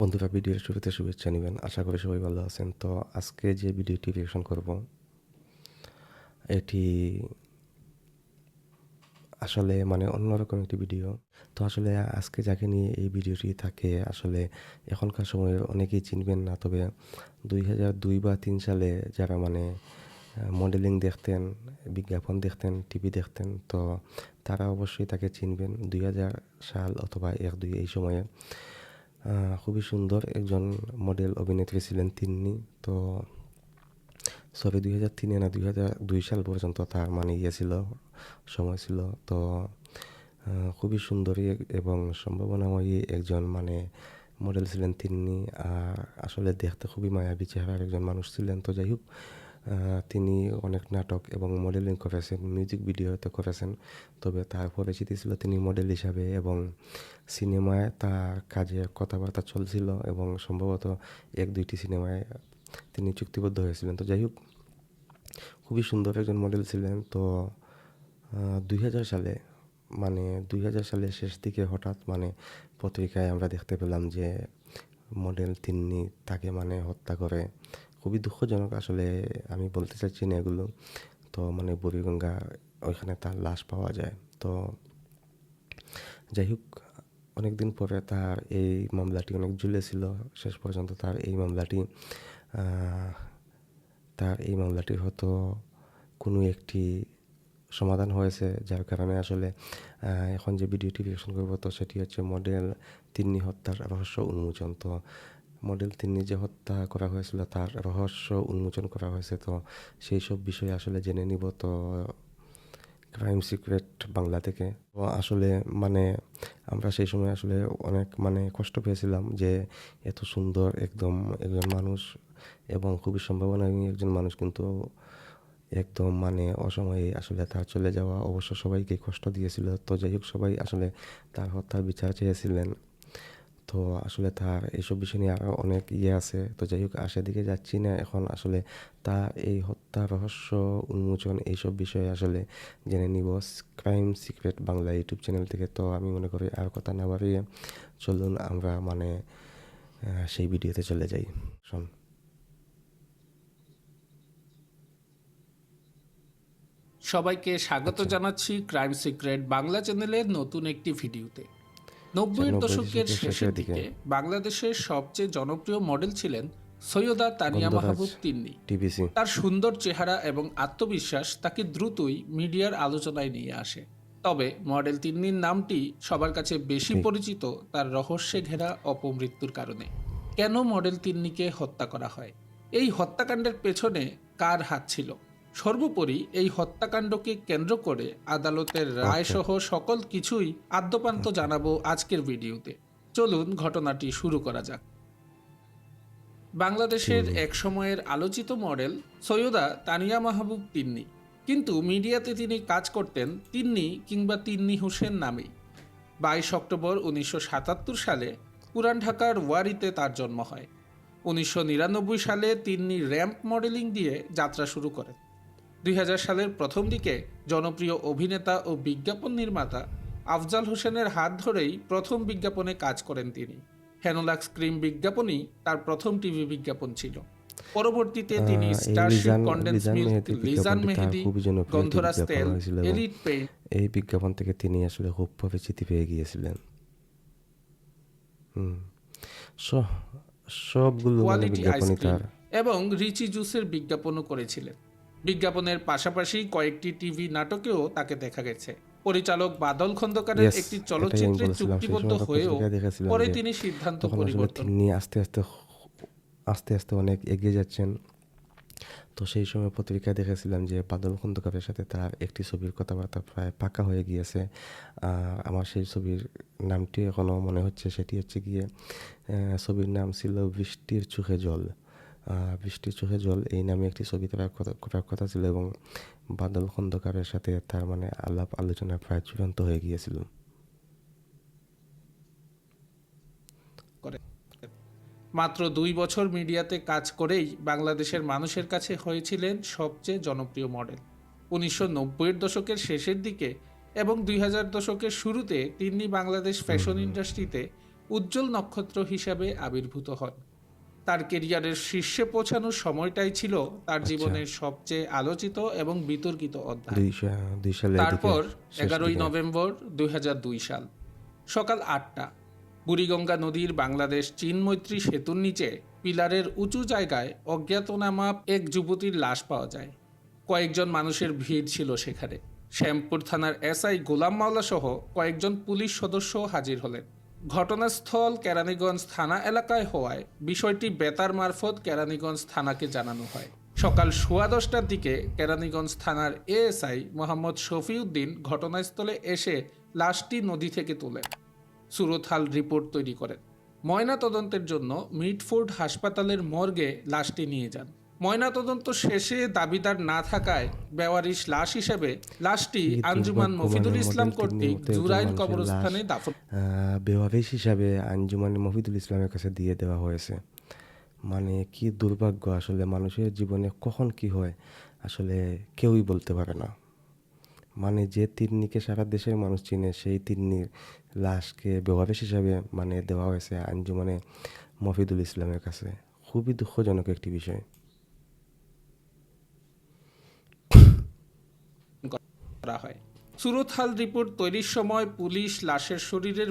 বন্ধুরা ভিডিওর শুরুতে শুভেচ্ছা নেবেন। আশা করি সবাই ভালো আছেন। তো আজকে যে ভিডিওটি রিয়েকশন করব, এটি আসলে মানে অন্যরকম একটি ভিডিও। তো আসলে আজকে যাকে নিয়ে এই ভিডিওটি থাকে, আসলে এখনকার সময়ে অনেকেই চিনবেন না, তবে দুই হাজার দুই বা তিন সালে যারা মানে মডেলিং দেখতেন, বিজ্ঞাপন দেখতেন টিভি দেখতেন, তো তারা অবশ্যই তাকে চিনবেন। দুই হাজার সাল অথবা এক দুই এই সময়ে। খুবই সুন্দর একজন মডেল অভিনেত্রী ছিলেন তিনি। তো সবে দুই হাজার তিনে না, দুই হাজার দুই সাল পর্যন্ত তার মানে ইয়ে ছিল, সময় ছিল। তো খুবই সুন্দরী এবং সম্ভাবনাময়ী একজন মানে মডেল ছিলেন তিনি। আর আসলে দেখতে খুবই মায়াবী চেহারার একজন মানুষ ছিলেন। তো যাই হোক তিনি অনেক নাটক এবং মডেলিং করেছেন মিউজিক ভিডিওতে করেছেন। তবে তার পরিচিতি ছিল তিনি মডেল হিসাবে এবং সিনেমায় তার কাজে কথাবার্তা চলছিল এবং সম্ভবত এক, দুইটি সিনেমায় তিনি চুক্তিবদ্ধ হয়েছিলেন। তো যাই হোক, খুবই সুন্দর একজন মডেল ছিলেন। তো দুই হাজার সালে মানে দুই হাজার সালের শেষ দিকে হঠাৎ মানে পত্রিকায় আমরা দেখতে পেলাম যে মডেল তিনি তাকে মানে হত্যা করে খুবই দুঃখজনক আসলে আমি বলতে চাইছি না এগুলো। তো মানে বুড়িগঙ্গা ওইখানে তার লাশ পাওয়া যায়। তো যাই হোক অনেকদিন পরে তার এই মামলাটি অনেক ঝুলেছিল। শেষ পর্যন্ত তার এই মামলাটি তার এই মামলাটির হয়তো কোনো একটি সমাধান হয়েছে, যার কারণে আসলে এখন যে ভিডিওটি রিয়েকশন করব, তো সেটি হচ্ছে মডেল তিন্নি হত্যার রহস্য উন্মোচন। তো মডেল তিন্নি যে হত্যা করা হয়েছিল, তার রহস্য উন্মোচন করা হয়েছে। তো সেই সব বিষয়ে আসলে জেনে নিব তো, ক্রাইম সিক্রেট বাংলা থেকে। তো আসলে মানে আমরা সেই সময় আসলে অনেক মানে কষ্ট পেয়েছিলাম যে এত সুন্দর একদম একজন মানুষ এবং খুবই সম্ভাবনাময়ী একজন মানুষ কিন্তু একদম মানে অসময়ে আসলে তার চলে যাওয়া অবশ্য সবাইকে কষ্ট দিয়েছিল। তো যাই হোক, সবাই আসলে তার হত্যার বিচার চেয়েছিলেন। তো আসলে তার এইসব বিষয় নিয়ে আরও অনেক ইয়ে আছে। তো যাই হোক আর সেদিকে যাচ্ছি না। এখন আসলে তার এই হত্যা রহস্য উন্মোচন এইসব বিষয়ে আসলে জেনে নিব। Crime secret Bangla YouTube channel থেকে। তো আমি মনে করি আর কথা না বাড়িয়ে চলুন আমরা মানে সেই ভিডিওতে চলে যাই। শোন। সবাইকে স্বাগত আচ্ছা। জানাচ্ছি ক্রাইম সিক্রেট বাংলা চ্যানেলের নতুন একটি ভিডিওতে। নব্বইয়ের নব্বই দশকের শেষের দিকে। বাংলাদেশের সবচেয়ে জনপ্রিয় মডেল ছিলেন সৈয়দা তানিয়া। মাহবুব তিন্নি। তার সুন্দর চেহারা এবং আত্মবিশ্বাস তাকে দ্রুতই মিডিয়ার আলোচনায় নিয়ে আসে। তবে মডেল তিন্নির নামটি সবার কাছে বেশি পরিচিত তার রহস্যে ঘেরা অপমৃত্যুর কারণে। কেন মডেল তিন্নিকে হত্যা করা হয়? এই হত্যাকাণ্ডের পেছনে কার হাত ছিল? সর্বোপরি এই হত্যাকাণ্ডকে কেন্দ্র করে আদালতের রায় সহ সকল কিছুই আদ্যপান্ত জানাব আজকের ভিডিওতে। চলুন ঘটনাটি শুরু করা যাক। বাংলাদেশের এক সময়ের আলোচিত মডেল সৈয়দা তানিয়া মাহবুব তিন্নি। কিন্তু মিডিয়াতে তিনি কাজ করতেন তিন্নি কিংবা তিন্নি হোসেন নামেই বাইশ অক্টোবর উনিশশো সাতাত্তর সালে পুরান ঢাকার ওয়ারিতে তার জন্ম হয়। উনিশশো নিরানব্বই সালে তিন্নি র্যাম্প মডেলিং দিয়ে যাত্রা শুরু করেন। দুই হাজার সালের প্রথম দিকে জনপ্রিয় অভিনেতা ও বিজ্ঞাপন নির্মাতা আফজাল হোসেনের হাত ধরেই প্রথম বিজ্ঞাপনে কাজ করেন তিনি। হেনোলাক্স ক্রিম বিজ্ঞাপনই তার প্রথম টিভি বিজ্ঞাপন ছিল। পরবর্তীতে তিনি Starship condense milk Lizan Mehedi Gandharaj তেল এলিট পেইন্ট এই বিজ্ঞাপন থেকে তিনি আসলে খুব পরিচিতি পেয়ে গিয়েছিলেন। সবগুলো মানে বিজ্ঞাপনই তার। এবং রিচি জুসের বিজ্ঞাপনও করেছিলেন। বিজ্ঞাপনের পাশাপাশি কয়েকটি টিভি নাটকেও তাকে দেখা গেছে। পরিচালক বাদল খন্দকারের একটি চলচ্চিত্রে চুক্তিবদ্ধ হয়েও পরে তিনি সিদ্ধান্ত পরিবর্তন তিনি আস্তে আস্তে আস্তে আস্তে অনেক এগিয়ে যাচ্ছেন। তো সেই সময় পত্রিকায় দেখেছিলাম যে বাদল খন্দকারের সাথে তার একটি ছবির কথাবার্তা প্রায় পাকা হয়ে গিয়েছে। আমার সেই ছবির নামটি এখনও মনে হচ্ছে সেটি হচ্ছে গিয়ে ছবির নাম ছিল বৃষ্টির চোখে জল। আহ, বৃষ্টির চোখে জল এই নামে একটি ছবি করার কথা ছিল এবং বাদল খন্দকারের সাথে তার মানে আলাপ আলোচনা প্রায় চূড়ান্ত হয়ে গিয়েছিল। মাত্র দুই বছর মিডিয়াতে কাজ করেই বাংলাদেশের মানুষের কাছে হয়েছিলেন সবচেয়ে জনপ্রিয় মডেল। উনিশশো নব্বইয়ের দশকের শেষের দিকে এবং দুই হাজার দশকের শুরুতে তিনি বাংলাদেশ ফ্যাশন ইন্ডাস্ট্রিতে উজ্জ্বল নক্ষত্র হিসাবে আবির্ভূত হন। তার কেরিয়ারের শীর্ষে পৌঁছানোর সময়টাই ছিল তার জীবনের সবচেয়ে আলোচিত এবং বিতর্কিত অধ্যায়। তারপর এগারোই নভেম্বর দুই হাজার দুই সাল সকাল আটটা বুড়িগঙ্গা নদীর বাংলাদেশ চীন মৈত্রী সেতুর নিচে পিলারের উঁচু জায়গায় অজ্ঞাতনামা এক যুবতীর লাশ পাওয়া যায়। কয়েকজন মানুষের ভিড় ছিল সেখানে। শ্যামপুর থানার এসআই গোলাম মাওলা সহ কয়েকজন পুলিশ সদস্য হাজির হলেন। ঘটনাস্থল কেরানীগঞ্জ থানা এলাকায় হওয়ায় বিষয়টি বেতার মারফত কেরানীগঞ্জ থানাকে জানানো হয়। সকাল সোয়া দশটার দিকে কেরানীগঞ্জ থানার এএসআই মোহাম্মদ শফিউদ্দিন ঘটনাস্থলে এসে লাশটি নদী থেকে তোলেন। সুরতহাল রিপোর্ট তৈরি করেন। ময়না তদন্তের জন্য মিটফোর্ড হাসপাতালের মর্গে লাশটি নিয়ে যান। ময়না তদন্ত শেষে দাবিদার না থাকায় বেওয়ারিশ লাশ হিসেবে লাশটি আঞ্জুমান মফিদুল ইসলাম কর্তৃক মানুষের কবরস্থানে দাফন বেওয়ারিশ হিসাবে আঞ্জুমান মফিদুল ইসলামের কাছে দিয়ে দেওয়া হয়েছে। মানে কি দুর্ভাগ্য আসলে মানুষের জীবনে কখন কি হয় আসলে কেউই বলতে পারে না। মানে যে তিন্নিকে সারা দেশের মানুষ চিনে সেই তিন্নির লাশকে বেওয়ারিশ হিসাবে মানে দেওয়া হয়েছে আঞ্জুমানে মফিদুল ইসলামের কাছে। খুবই দুঃখজনক একটি বিষয়। করা হয়। সুরতহাল রিপোর্ট তৈরির সময় পুলিশ লাশের শরীরের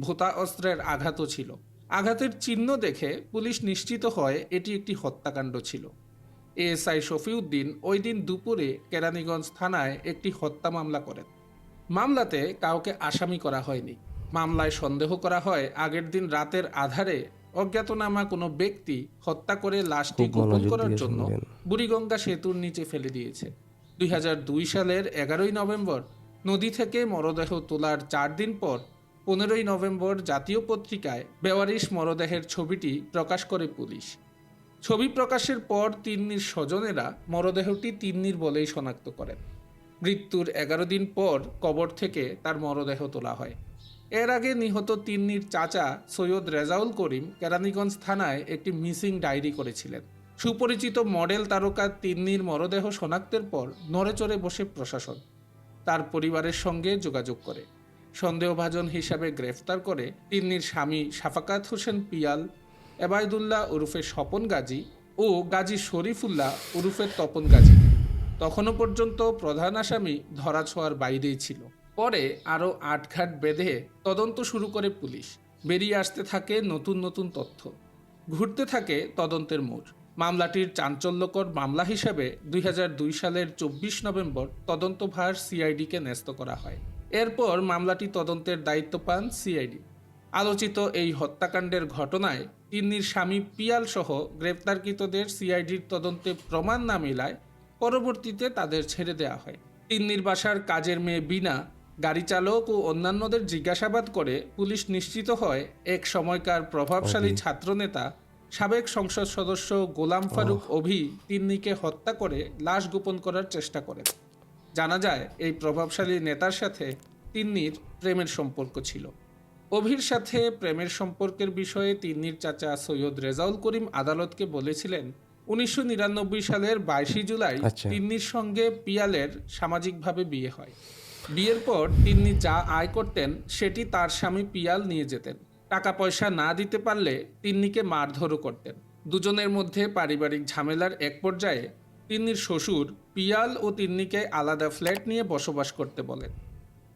ভোতা অস্ত্রের আঘাতও ছিল। আঘাতের চিহ্ন দেখে পুলিশ নিশ্চিত হয় এটি একটি হত্যাকাণ্ড ছিল। এএসআই শফিউদ্দিন ওই দিন দুপুরে কেরানীগঞ্জ থানায় একটি হত্যা মামলা করেন। মামলাতে কাউকে আসামি করা হয়নি। মামলায় সন্দেহ করা হয় আগের দিন রাতের আধারে অজ্ঞাতনামা কোনো ব্যক্তি হত্যা করে লাশটি গোপন করার জন্য বুড়িগঙ্গা সেতুর নিচে ফেলে দিয়েছে। দুই হাজার দুই সালের এগারোই নভেম্বর নদী থেকে মরদেহ তোলার চার দিন পর পনেরোই নভেম্বর জাতীয় পত্রিকায় বেওয়ারিশ মরদেহের ছবিটি প্রকাশ করে পুলিশ। ছবি প্রকাশের পর তিন্নির স্বজনেরা মরদেহটি তিন্নির বলেই শনাক্ত করেন। মৃত্যুর এগারো দিন পর কবর থেকে তার মরদেহ তোলা হয়। এর আগে নিহত তিন্নির চাচা সৈয়দ রেজাউল করিম কেরানীগঞ্জ থানায় একটি মিসিং ডায়েরি করেছিলেন। সুপরিচিত মডেল তারকা তিন্নির মরদেহ শনাক্তের পর নড়েচড়ে বসে প্রশাসন। তার পরিবারের সঙ্গে যোগাযোগ করে। সন্দেহভাজন হিসাবে গ্রেফতার করে তিন্নির স্বামী সাফাকাত হোসেন পিয়াল, এবায়দুল্লাহ ওরফে স্বপন গাজী ও গাজী শরীফুল্লাহ ওরফে তপন গাজী। তখনও পর্যন্ত প্রধান আসামি ধরাছোঁয়ার বাইরেই ছিল। পরে আরও আটঘাট বেঁধে তদন্ত শুরু করে পুলিশ। বেরিয়ে আসতে থাকে নতুন নতুন তথ্য। ঘুরতে থাকে তদন্তের মোড়। মামলাটির চাঞ্চল্যকর মামলা হিসেবে দুই হাজার দুই সালের চব্বিশ নভেম্বর তদন্তভার সিআইডিকে ন্যস্ত করা হয়। এরপর মামলাটি তদন্তের দায়িত্ব পান সিআইডি। আলোচিত এই হত্যাকাণ্ডের ঘটনায় তিন্নির স্বামী পিয়াল সহ গ্রেপ্তারকৃতদের সিআইডির তদন্তে প্রমাণ না মেলায় পরবর্তীতে তাদের ছেড়ে দেওয়া হয়। তিন্নির বাসার কাজের মেয়ে বিনা গাড়ি চালক ও অন্যান্যদের জিজ্ঞাসাবাদ করে পুলিশ নিশ্চিত হয় এক সময়কার প্রভাবশালী। ছাত্রনেতা সাবেক সংসদ সদস্য গোলাম ফারুক অভি তিন্নিকে হত্যা করে লাশ গোপন করার চেষ্টা করেন জানা যায় এই প্রভাবশালী নেতার সাথে তিন্নির প্রেমের সম্পর্ক ছিল অভির সাথে প্রেমের সম্পর্কের বিষয়ে তিন্নির চাচা সৈয়দ রেজাউল করিম আদালতকে বলেছিলেন উনিশশো নিরানব্বই সালের বাইশে জুলাই আচ্ছা। তিন্নির সঙ্গে পিয়ালের সামাজিকভাবে বিয়ে হয় বিয়ের পর তিনি যা আয় করতেন, সেটি তার স্বামী পিয়াল নিয়ে যেতেন। টাকা পয়সা না দিতে পারলে তিন্নিকে মারধরও করতেন। দুজনের মধ্যে পারিবারিক ঝামেলার এক পর্যায়ে তিন্নির শ্বশুর পিয়াল ও তিন্নিকে আলাদা ফ্ল্যাট নিয়ে বসবাস করতে বলেন।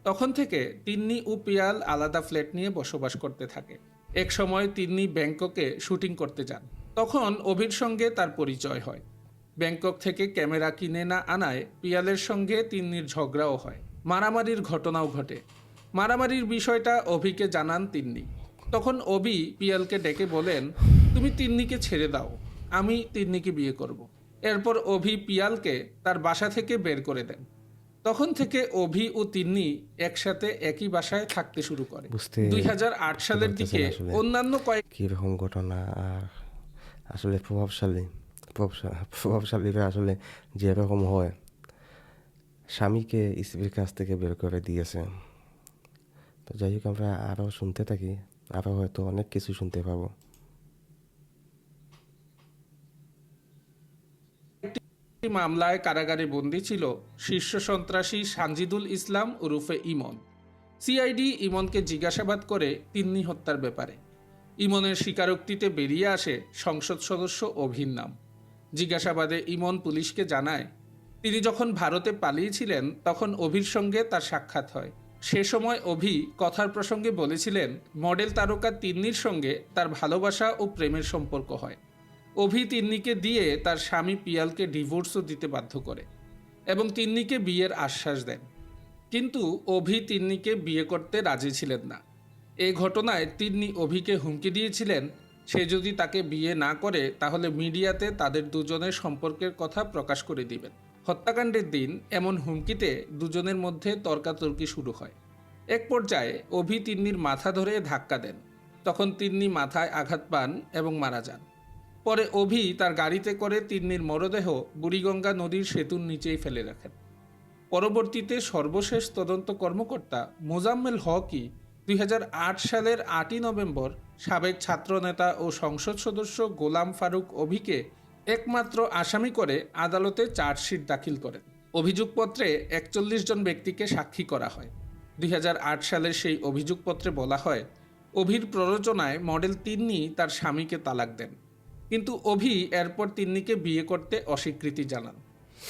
তখন থেকে তিন্নি ও পিয়াল আলাদা ফ্ল্যাট নিয়ে বসবাস করতে থাকে। এক সময় তিন্নি ব্যাংককে শুটিং করতে যান। তখন অভির সঙ্গে তার পরিচয় হয়। ব্যাংকক থেকে ক্যামেরা কিনে না আনায় পিয়ালের সঙ্গে তিন্নির ঝগড়াও হয়। মারামারির ঘটনাও ঘটে। মারামারির বিষয়টা অভিকে জানান তিন্নি। তখন অভি পিয়ালকে ডেকে বলেন তুমি তিন্নিকে ছেড়ে দাও আমি তিন্নিকে বিয়ে করব। এরপর অভি পিয়ালকে তার বাসা থেকে বের করে দেন। তখন থেকে অভি ও তিন্নি একসাথে একই বাসায় থাকতে শুরু করে। দুই হাজার আট সালের দিকে অন্যান্য কয়েক কীরকম ঘটনা আর আসলে প্রভাবশালী প্রভাবশা- প্রভাবশালীরা আসলে যেরকম হয়। স্বামীকে স্ত্রীর কাছ থেকে বের করে দিয়েছে। তো যাই হোক, আমরা আরও শুনতে থাকি আরও হয়তো অনেক কিছু শুনতে পাবো। মামলায় কারাগারে বন্দী ছিল শীর্ষ সন্ত্রাসী সানজিদুল ইসলাম ওরফে ইমন। সিআইডি ইমনকে জিজ্ঞাসাবাদ করে তিন্নি হত্যার ব্যাপারে। ইমনের স্বীকারোক্তিতে বেরিয়ে আসে সংসদ সদস্য অভির নাম। জিজ্ঞাসাবাদে ইমন পুলিশকে জানায় তিনি যখন ভারতে পালিয়েছিলেন, তখন অভির সঙ্গে তার সাক্ষাৎ হয়। সে সময় অভি কথার প্রসঙ্গে বলেছিলেন, মডেল তারকা তিন্নির সঙ্গে তার ভালোবাসা ও প্রেমের সম্পর্ক হয়। অভি তিন্নিকে দিয়ে তার স্বামী পিয়ালকে ডিভোর্সও দিতে বাধ্য করে এবং তিন্নিকে বিয়ের আশ্বাস দেন। কিন্তু অভি তিন্নিকে বিয়ে করতে রাজি ছিলেন না। এই ঘটনায় তিন্নি অভিকে হুমকি দিয়েছিলেন, সে যদি তাকে বিয়ে না করে, তাহলে মিডিয়াতে তাদের দুজনের সম্পর্কের কথা প্রকাশ করে দিবেন। হত্যাকাণ্ডের দিন এমন হুমকিতে দুজনের মধ্যে তর্কাতর্কি শুরু হয়। এক পর্যায়ে অভি তিন্নির মাথা ধরে ধাক্কা দেন। তখন তিন্নি মাথায় আঘাত পান এবং মারা যান। পরে অভি তার গাড়িতে করে তিন্নির মরদেহ বুড়িগঙ্গা নদীর সেতুর নিচেই ফেলে রাখেন। পরবর্তীতে সর্বশেষ তদন্ত কর্মকর্তা মোজাম্মেল হকই দুই সালের আটই নভেম্বর সাবেক ছাত্রনেতা ও সংসদ সদস্য গোলাম ফারুক অভিকে একমাত্র আসামি করে আদালতে চার্জশিট দাখিল করেন। অভিযোগপত্রে একচল্লিশ জন ব্যক্তিকে সাক্ষী করা হয়। দুই হাজার আট সালের সেই অভিযোগপত্রে বলা হয়, অভির প্ররোচনায় মডেল তিন্নি তার স্বামীকে তালাক দেন। কিন্তু অভি এরপর তিন্নিকে বিয়ে করতে অস্বীকৃতি জানান।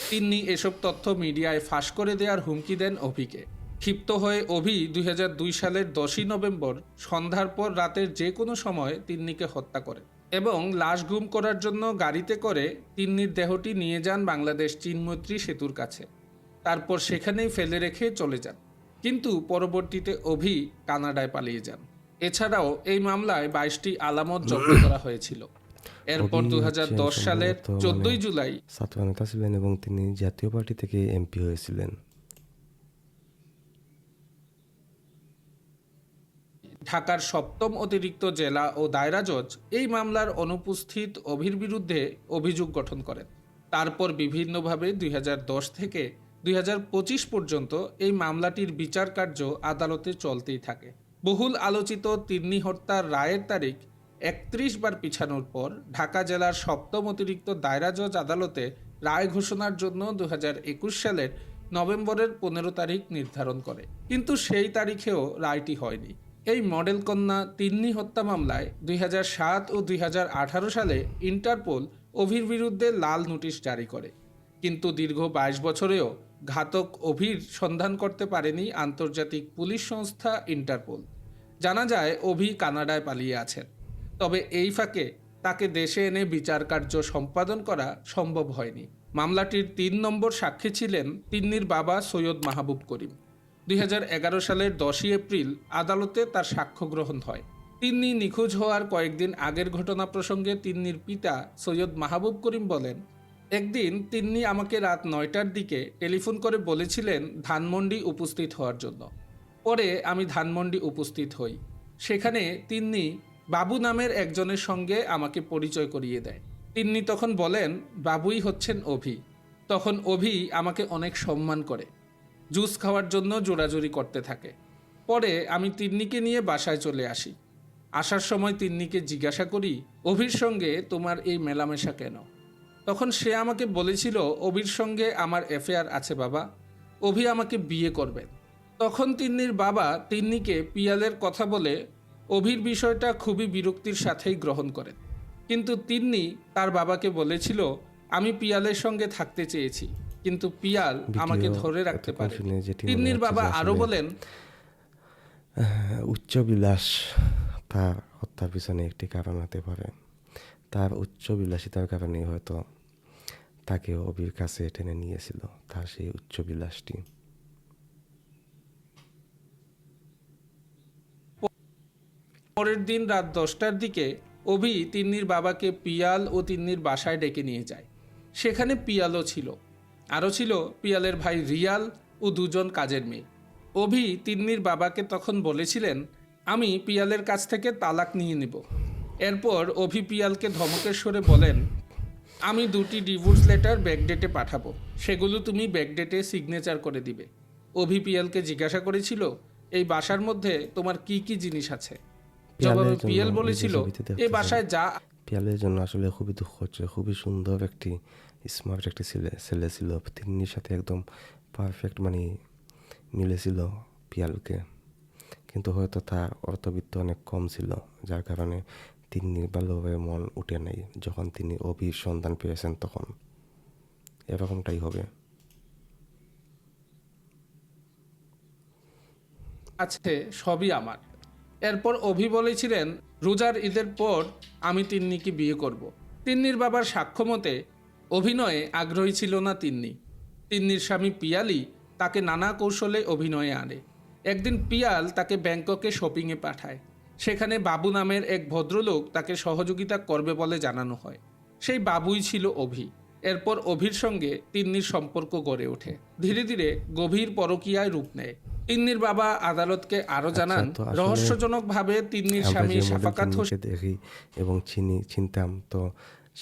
তিন্নি এসব তথ্য মিডিয়ায় ফাঁস করে দেওয়ার হুমকি দেন অভিকে। ক্ষিপ্ত হয়ে অভি দুই হাজার দুই সালের দশই নভেম্বর সন্ধ্যার পর রাতের যে কোনো সময় তিন্নিকে হত্যা করে। এবং লাশ গুম করার জন্য গাড়িতে করে তিন্নির দেহটি নিয়ে যান বাংলাদেশ চীনমৈত্রী সেতুর কাছে। তারপর সেখানেই ফেলে রেখে চলে যান। কিন্তু পরবর্তীতে অভি কানাডায় পালিয়ে যান। এছাড়াও এই মামলায় বাইশটি আলামত জব্দ করা হয়েছিল। এরপর দু সালের চোদ্দই মানে জুলাই ছাত্র নেতা ছিলেন এবং তিনি জাতীয় পার্টি থেকে এমপি হয়েছিলেন। ঢাকার সপ্তম অতিরিক্ত জেলা ও দায়রা জজ এই মামলার অনুপস্থিত অভির বিরুদ্ধে অভিযোগ গঠন করেন। তারপর বিভিন্নভাবে দুই দশ থেকে দুই হাজার পঁচিশ পর্যন্ত এই মামলাটির বিচার কার্য আদালতে চলতেই থাকে। বহুল আলোচিত তিন্নি হত্যার রায়ের তারিখ একত্রিশ বার পিছানোর পর ঢাকা জেলার সপ্তম অতিরিক্ত দায়রা জজ আদালতে রায় ঘোষণার জন্য দুই হাজার একুশ সালের নভেম্বরের পনেরো তারিখ নির্ধারণ করে। কিন্তু সেই তারিখেও রায়টি হয়নি। এই মডেল কন্যা তিন্নি হত্যা মামলায় দুই সাত ও দুই হাজার আঠারো সালে ইন্টারপোল অভির বিরুদ্ধে লাল নোটিশ জারি করে। কিন্তু দীর্ঘ বাইশ বছরেও ঘাতক অভির সন্ধান করতে পারেনি আন্তর্জাতিক পুলিশ সংস্থা ইন্টারপোল। জানা যায়, অভি কানাডায় পালিয়ে আছেন। তবে এই ফাঁকে তাকে দেশে এনে বিচার কার্য সম্পাদন করা সম্ভব হয়নি। মামলাটির তিন নম্বর সাক্ষী ছিলেন তিন্নির বাবা সৈয়দ মাহবুব করিম। দুই হাজার এগারো সালের দশই এপ্রিল আদালতে তার সাক্ষ্য গ্রহণ হয়। তিন্নি নিখোঁজ হওয়ার কয়েকদিন আগের ঘটনা প্রসঙ্গে তিন্নির পিতা সৈয়দ মাহবুব করিম বলেন, একদিন তিন্নি আমাকে রাত নয়টার দিকে টেলিফোন করে বলেছিলেন ধানমন্ডি উপস্থিত হওয়ার জন্য। পরে আমি ধানমন্ডি উপস্থিত হই। সেখানে তিন্নি বাবু নামের একজনের সঙ্গে আমাকে পরিচয় করিয়ে দেয়। তিন্নি তখন বলেন, বাবুই হচ্ছেন অভি। তখন অভি আমাকে অনেক সম্মান করে। জুস খাওয়ার জন্য জোরাজুরি করতে থাকে। পরে আমি তিন্নিকে নিয়ে বাসায় চলে আসি। আসার সময় তিন্নিকে জিজ্ঞাসা করি, অভির সঙ্গে তোমার এই মেলামেশা কেন? তখন সে আমাকে বলেছিল, অভির সঙ্গে আমার অ্যাফেয়ার আছে বাবা। অভি আমাকে বিয়ে করবেন তখন তিন্নির বাবা তিন্নিকে পিয়ালের কথা বলে অভির বিষয়টা খুবই বিরক্তির সাথেই গ্রহণ করেন কিন্তু তিন্নি তার বাবাকে বলেছিল, আমি পিয়ালের সঙ্গে থাকতে চেয়েছি। কিন্তু পিয়াল আমাকে ধরে রাখতে পারে। তিন্নির বাবা আরও বলেন উচ্চ বিলাস তার হত্যার পিছনে একটি কারণ হতে পারে। তার উচ্চ বিলাসিতার কারণেই হয়তো তাকে অবির কাছে টেনে নিয়েছিল তার সেই উচ্চ বিলাসটি পরের দিন রাত দশটার দিকে অভি তিন্নির বাবাকে পিয়াল ও তিন্নির বাসায় ডেকে নিয়ে যায়। সেখানে পিয়ালও ছিল। আরও ছিল পিয়ালের ভাই রিয়াল ও দুজন কাজের মেয়ে। অভি তিন্নির বাবাকে তখন বলেছিলেন আমি পিয়ালের কাছ থেকে তালাক নিয়ে নেব। এরপর অভি পিয়ালকে ধমকের সরে বলেন আমি দুটি ডিভোর্স লেটার ব্যাকডেটে পাঠাবো। সেগুলো তুমি ব্যাকডেটে সিগনেচার করে দিবে। অভি পিয়ালকে জিজ্ঞাসা করেছিল এই বাসার মধ্যে তোমার কি কি জিনিস আছে? জবাবে পিয়াল বলেছিল এই বাসায় যা পিয়ালের জন্য আসলে খুবই দুঃখ হচ্ছে খুবই সুন্দর একটি স্মার্ট একটি ছেলে ছেলে ছিল। তিন্নির সাথে একদম পারফেক্ট মানে মিলেছিল পিয়ালকে। কিন্তু হয়তো তার অর্থবিত্ত অনেক কম ছিল, যার কারণে তিনি ভালোভাবে মন উঠে নাই যখন তিনি অভির সন্ধান পেয়েছেন তখন। এরকমটাই হবে। আছে, সবই আমার। এরপর অভি বলেছিলেন, রোজার ঈদের পর আমি তিন্নিকে বিয়ে করব। তিন্নির বাবার সাক্ষ্য মতে অভিনয়ে আগ্রহী ছিল না তিন্নি। তিন্নির স্বামী পিয়ালি তাকে নানা কৌশলে অভিনয়ে আনে। একদিন পিয়াল তাকে ব্যাংককে শপিংয়ে পাঠায়। সেখানে বাবু নামের এক ভদ্রলোক তাকে সহযোগিতা করবে বলে জানানো হয়। সেই বাবুই ছিল অভি। এরপর অভির সঙ্গে তিন্নির সম্পর্ক গড়ে ওঠে। ধীরে ধীরে গভীর পরকীয়ায় রূপ নেয়। তিন্নির বাবা আদালতকে আরও জানান তো আসলে রহস্যজনকভাবে তিন্নির স্বামী সাফাকাত হোসেন দেখি এবং চিনি চিনতাম তো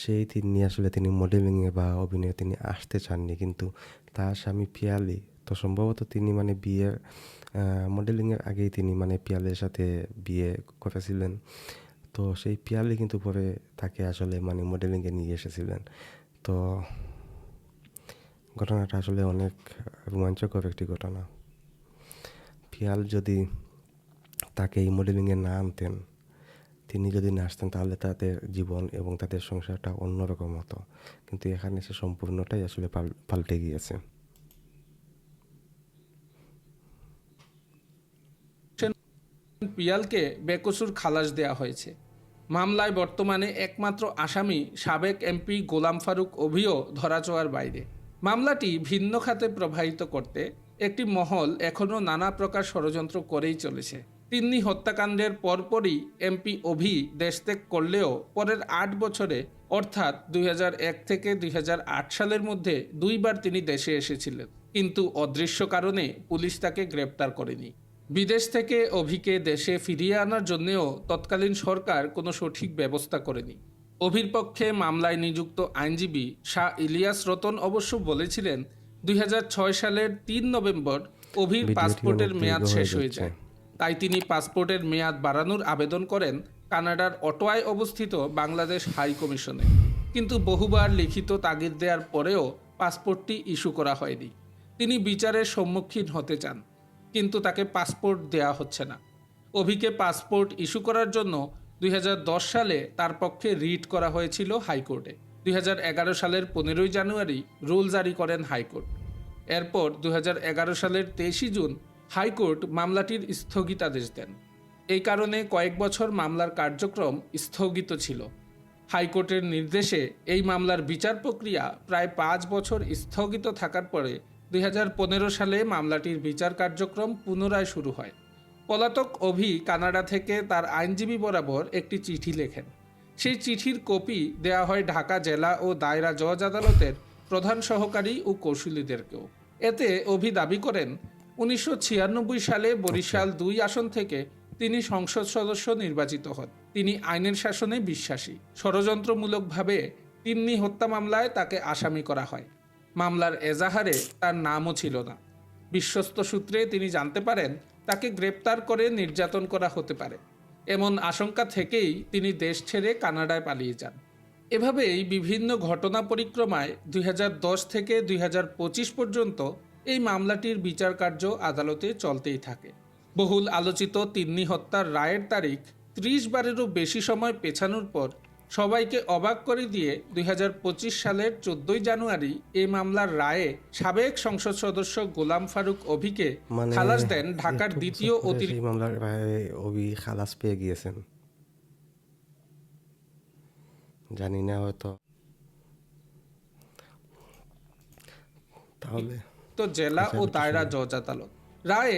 সেই তিনি আসলে তিনি মডেলিংয়ে বা অভিনয়ে তিনি আসতে চাননি। কিন্তু তার স্বামী পিয়ালি, তো সম্ভবত তিনি মানে বিয়ের মডেলিংয়ের আগেই তিনি মানে পিয়ালের সাথে বিয়ে করেছিলেন। তো সেই পিয়ালি কিন্তু পরে তাকে আসলে মানে মডেলিংয়ে নিয়ে এসেছিলেন। তো ঘটনাটা আসলে অনেক রোমাঞ্চকর একটি ঘটনা। পিয়াল যদি তাকে এই মডেলিংয়ে না আনতেন তিনি যদি না আসতেন, তাহলে তাদের জীবন এবং তাদের সংসারটা অন্যরকম হতো। কিন্তু এখানে সে সম্পূর্ণটাই আসলে পাল্টে গিয়েছে। পিয়ালকে বেকসুর খালাস দেওয়া হয়েছে। মামলায় বর্তমানে একমাত্র আসামি সাবেক এমপি গোলাম ফারুক অভিও ধরাছোঁয়ার বাইরে। মামলাটি ভিন্ন খাতে প্রবাহিত করতে একটি মহল এখনও নানা প্রকার ষড়যন্ত্র করেই চলেছে। তিন্নি হত্যাকাণ্ডের পরপরই এমপি অভি দেশত্যাগ করলেও পরের আট বছরে অর্থাৎ দুই হাজার এক থেকে দুই হাজার আট সালের মধ্যে দুইবার তিনি দেশে এসেছিলেন। কিন্তু অদৃশ্য কারণে পুলিশ তাকে গ্রেপ্তার করেনি। বিদেশ থেকে অভিকে দেশে ফিরিয়ে আনার জন্যেও তৎকালীন সরকার কোনো সঠিক ব্যবস্থা করেনি। অভির পক্ষে মামলায় নিযুক্ত আইনজীবী শাহ ইলিয়াস রতন অবশ্য বলেছিলেন দুই হাজার ছয় সালের তিন নভেম্বর অভির পাসপোর্টের মেয়াদ শেষ হয়ে যায়। তাই তিনি পাসপোর্টের মেয়াদ বাড়ানোর আবেদন করেন কানাডার অটোয়ায় অবস্থিত বাংলাদেশ হাই কমিশনে। কিন্তু বহুবার লিখিত তাগিদ দেওয়ার পরেও পাসপোর্টটি ইস্যু করা হয়নি। তিনি বিচারের সম্মুখীন হতে চান, কিন্তু তাকে পাসপোর্ট দেওয়া হচ্ছে না। অভিকে পাসপোর্ট ইস্যু করার জন্য দুই হাজার দশ সালে তার পক্ষে রিট করা হয়েছিল হাইকোর্টে। দুই হাজার এগারো সালের পনেরোই জানুয়ারি রুল জারি করেন হাইকোর্ট। এরপর দুই হাজার এগারো সালের তেইশে জুন হাইকোর্ট মামলাটির স্থগিতাদেশ দেন। এই কারণে কয়েক বছর মামলার কার্যক্রম স্থগিত ছিল। হাইকোর্টের নির্দেশে এই মামলার বিচার প্রক্রিয়া প্রায় পাঁচ বছর স্থগিত থাকার পরে দু হাজার পনেরো সালে মামলাটির বিচার কার্যক্রম পুনরায় শুরু হয়। পলাতক অভি কানাডা থেকে তার আইনজীবী বরাবর একটি চিঠি লেখেন। সেই চিঠির কপি দেয়া হয় ঢাকা জেলা ও দায়রা জজ আদালতের প্রধান সহকারী ও কৌশলীদেরকেও। এতে অভি দাবি করেন উনিশশো ছিয়ানব্বই সালে বরিশাল দুই আসন থেকে তিনি সংসদ সদস্য নির্বাচিত হন। তিনি আইনের শাসনে বিশ্বাসী। ষড়যন্ত্রমূলকভাবে তিন্নি হত্যা মামলায় তাকে আসামি করা হয়। মামলার এজাহারে তার নামও ছিল না। বিশ্বস্ত সূত্রে তিনি জানতে পারেন তাকে গ্রেপ্তার করে নির্যাতন করা হতে পারে। এমন আশঙ্কা থেকেই তিনি দেশ ছেড়ে কানাডায় পালিয়ে যান। এভাবেই বিভিন্ন ঘটনা পরিক্রমায় দুই হাজার দশ থেকে দুই হাজার পঁচিশ পর্যন্ত এই মামলাটির বিচার কার্য আদালতে চলতেই থাকে। বহুল আলোচিত তিন্নি হত্যার রায়ের তারিখ ত্রিশ বারেরও বেশি সময় পেছানোর পর সবাইকে অবাক করে দিয়ে দুই সালের চোদ্দই জানুয়ারি এই মামলার রায়ে সাবেক সংসদ সদস্য গোলাম ফারুক অভিকে মানে খালাস দেন ঢাকার দ্বিতীয় অতিরিক্ত মামলার রায়ে অভি খালাস পেয়ে গিয়েছেন। জানি না হয়তো। তাহলে তো জেলা ও দায়রা জজ আদালত রায়ে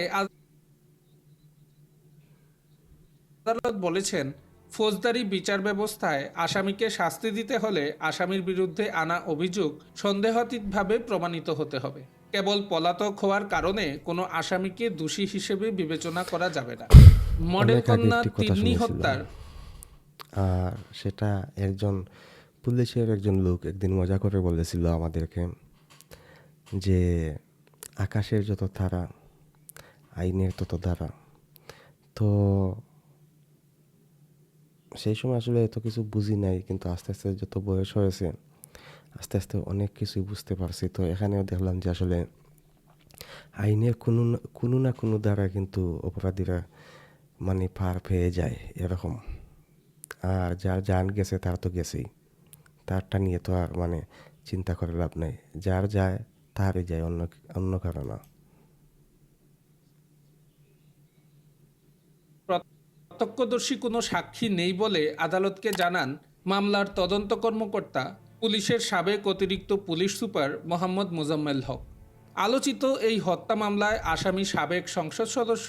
আদালত বলেছেন ফৌজদারি বিচার ব্যবস্থায় আসামিকে শাস্তি দিতে হলে আসামির বিরুদ্ধে আনা অভিযোগ সন্দেহাতীতভাবে প্রমাণিত হতে হবে। কেবল পলাতক হওয়ার কারণে কোনো আসামিকে দোষী হিসেবে বিবেচনা করা যাবে না। মডেল কন্যা তিন্নি হত্যার আর সেটা একজন পুলিশের একজন লোক একদিন মজা করে বলেছিল আমাদেরকে যে আকাশের যত তারা আইনের তত ধারা। তো সেই সময় আসলে এত কিছু বুঝি নাই, কিন্তু আস্তে আস্তে যত বয়স হয়েছে, আস্তে আস্তে অনেক কিছুই বুঝতে পারছি। তো এখানেও দেখলাম যে আসলে আইনের কোনো কোনো না কোনো দ্বারা কিন্তু অপরাধীরা মানে পার পেয়ে যায় এরকম। আর যার যান গেছে তার তো গেছেই। তারটা নিয়ে তো আর মানে চিন্তা করে লাভ নাই। যার যায় তারই যায় অন্য অন্য কারও না। প্রত্যক্ষদর্শী কোনো সাক্ষী নেই বলে আদালতকে জানান মামলার তদন্ত কর্মকর্তা, পুলিশের সাবেক অতিরিক্ত পুলিশ সুপার মোহাম্মদ মোজাম্মেল হক। আলোচিত এই হত্যা মামলায় আসামি সাবেক সংসদ সদস্য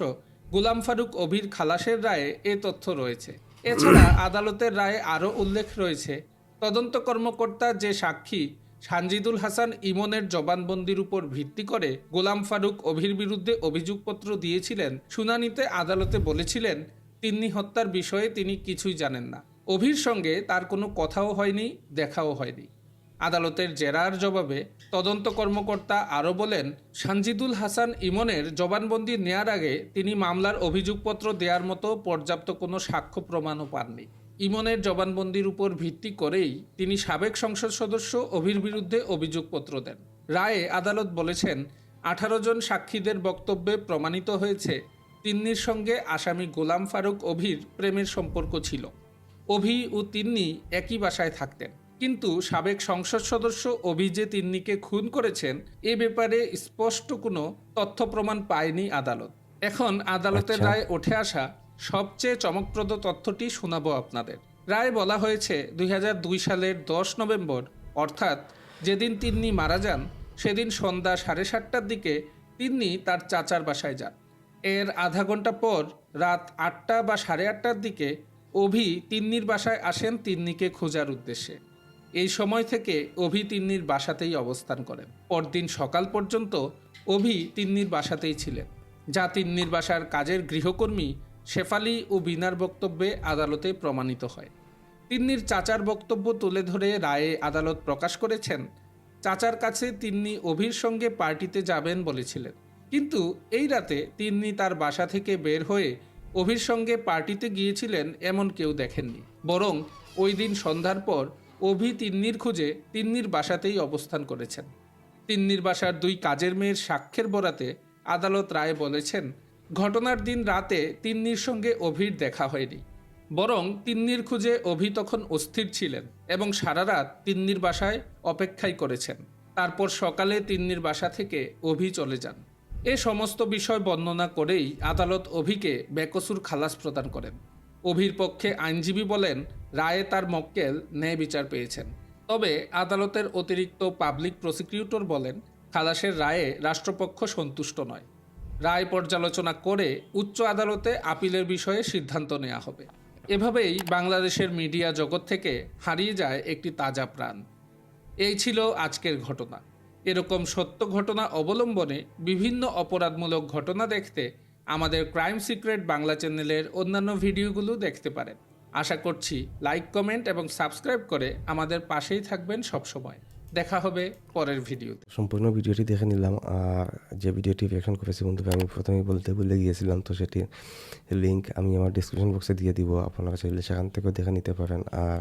গুলাম ফারুক অভির খালাসের রায়ে এ তথ্য রয়েছে। এছাড়া আদালতের রায়ে আরও উল্লেখ রয়েছে, তদন্ত কর্মকর্তা যে সাক্ষী সানজিদুল হাসান ইমনের জবানবন্দির উপর ভিত্তি করে গোলাম ফারুক অভির বিরুদ্ধে অভিযোগপত্র দিয়েছিলেন। শুনানিতে আদালতে বলেছিলেন, তিন্নি হত্যার বিষয়ে তিনি কিছুই জানেন না। অভির সঙ্গে তার কোনো কথাও হয়নি, দেখাও হয়নি। আদালতের জেরার জবাবে তদন্ত কর্মকর্তা আরও বলেন, সানজিদুল হাসান ইমনের জবানবন্দি নেয়ার আগে তিনি মামলার অভিযোগপত্র দেওয়ার মতো পর্যাপ্ত কোনো সাক্ষ্য প্রমাণও পাননি। ইমনের জবানবন্দির উপর ভিত্তি করেই তিনি সাবেক সংসদ সদস্য অভির বিরুদ্ধে অভিযোগপত্র দেন। রায়ে আদালত বলেছেন আঠারো জন সাক্ষীদের বক্তব্যে প্রমাণিত হয়েছে তিন্নির সঙ্গে আসামি গোলাম ফারুক অভির প্রেমের সম্পর্ক ছিল। অভি ও তিন্নি একই বাসায় থাকতেন। কিন্তু সাবেক সংসদ সদস্য অভি যে তিন্নিকে খুন করেছেন এ ব্যাপারে স্পষ্ট কোনো তথ্য প্রমাণ পায়নি আদালত। এখন আদালতের আচ্ছা। রায় উঠে আসা সবচেয়ে চমকপ্রদ তথ্যটি শোনাবো আপনাদের। রায় বলা হয়েছে, দুই হাজার দুই সালের দশ নভেম্বর, অর্থাৎ যেদিন তিন্নি মারা যান, সেদিন সন্ধ্যা সাড়ে সাতটার দিকে তিন্নি তার চাচার বাসায় যান। এর আধা ঘণ্টা পর রাত আটটা বা সাড়ে আটটার দিকে অভি তিন্নির বাসায় আসেন তিন্নিকে খোঁজার উদ্দেশ্যে। এই সময় থেকে অভি তিন্নির বাসাতেই অবস্থান করেন। পরদিন সকাল পর্যন্ত অভি তিন্নির বাসাতেই ছিলেন। যা তিন্নির বাসার কাজের গৃহকর্মী শেফালি ও বিনার বক্তব্যে আদালতে প্রমাণিত হয়। তিন্নির চাচার বক্তব্য তুলে ধরে রায়ে আদালত প্রকাশ করেছেন, চাচার কাছে তিন্নি অভির সঙ্গে পার্টিতে যাবেন বলেছিলেন। কিন্তু এই রাতে তিন্নি তার বাসা থেকে বের হয়ে অভির সঙ্গে পার্টিতে গিয়েছিলেন এমন কেউ দেখেননি। বরং ওই দিন সন্ধ্যার পর অভি তিন্নির খুঁজে তিন্নির বাসাতেই অবস্থান করেছেন। তিন্নির বাসার দুই কাজের মেয়ের সাক্ষ্যের বরাতে আদালত রায় বলেছেন ঘটনার দিন রাতে তিন্নির সঙ্গে অভির দেখা হয়নি। বরং তিন্নির খুঁজে অভি তখন অস্থির ছিলেন এবং সারা রাত তিন্নির বাসায় অপেক্ষাই করেছেন। তারপর সকালে তিন্নির বাসা থেকে অভি চলে যান। এ সমস্ত বিষয় বর্ণনা করেই আদালত অভিকে বেকসুর খালাস প্রদান করেন। অভির পক্ষে আইনজীবী বলেন, রায়ে তার মক্কেল ন্যায় বিচার পেয়েছেন। তবে আদালতের অতিরিক্ত পাবলিক প্রসিকিউটর বলেন, খালাসের রায়ে রাষ্ট্রপক্ষ সন্তুষ্ট নয়। রায় পর্যালোচনা করে উচ্চ আদালতে আপিলের বিষয়ে সিদ্ধান্ত নেওয়া হবে। এভাবেই বাংলাদেশের মিডিয়া জগৎ থেকে হারিয়ে যায় একটি তাজা প্রাণ। এই ছিল আজকের ঘটনা। এরকম সত্য ঘটনা অবলম্বনে বিভিন্ন অপরাধমূলক ঘটনা দেখতে আমাদের ক্রাইম সিক্রেট বাংলা চ্যানেলের অন্যান্য ভিডিওগুলো দেখতে পারেন। আশা করছি লাইক, কমেন্ট এবং সাবস্ক্রাইব করে আমাদের পাশেই থাকবেন সবসময়। দেখা হবে পরের ভিডিওতে। সম্পূর্ণ ভিডিওটি দেখে নিলাম, আর যে ভিডিওটি রিয়াকশন করেছি বন্ধুকে আমি প্রথমেই বলতে ভুলে গিয়েছিলাম, তো সেটির লিঙ্ক আমি আমার ডিসক্রিপশন বক্সে দিয়ে দিব, আপনারা চাইলে সেখান থেকেও দেখে নিতে পারেন। আর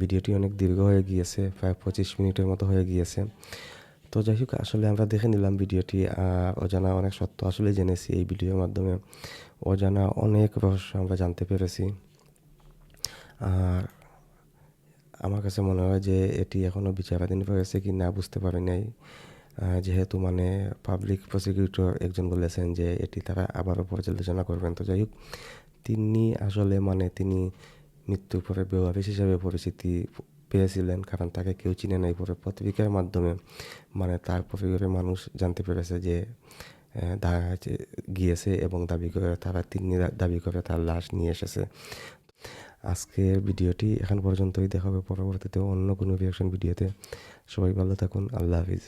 ভিডিওটি অনেক দীর্ঘ হয়ে গিয়েছে, প্রায় পঁচিশ মিনিটের মতো হয়ে গিয়েছে। তো যাই হোক, আসলে আমরা দেখে নিলাম ভিডিওটি, আর অজানা অনেক সত্য আসলে জেনেছি, এই ভিডিওর মাধ্যমে অজানা অনেক রহস্য আমরা জানতে পেরেছি। আর আমার কাছে মনে হয় যে এটি এখনও বিচারাধীন রয়েছে কি না বুঝতে পারি নাই। যেহেতু মানে পাবলিক প্রসিকিউটর একজন বলেছেন যে এটি তারা আবারও পর্যালোচনা করবেন। তো যাই হোক, তিনি আসলে মানে তিনি মৃত্যুর পরে বেওয়ারিশ হিসাবে পরিচিতি পেয়েছিলেন, কারণ তাকে কেউ চিনে নাই। পরে পত্রিকার মাধ্যমে মানে তার পরিবারের মানুষ জানতে পেরেছে যে গিয়েছে এবং দাবি করে তারা তিনি দাবি করে তার লাশ নিয়ে এসেছে। আজকের ভিডিওটি এখন পর্যন্তই। দেখাবে পরবর্তীতে অন্য কোনো রিয়াকশন ভিডিওতে সবাই ভালো থাকুন। আল্লাহ হাফিজ।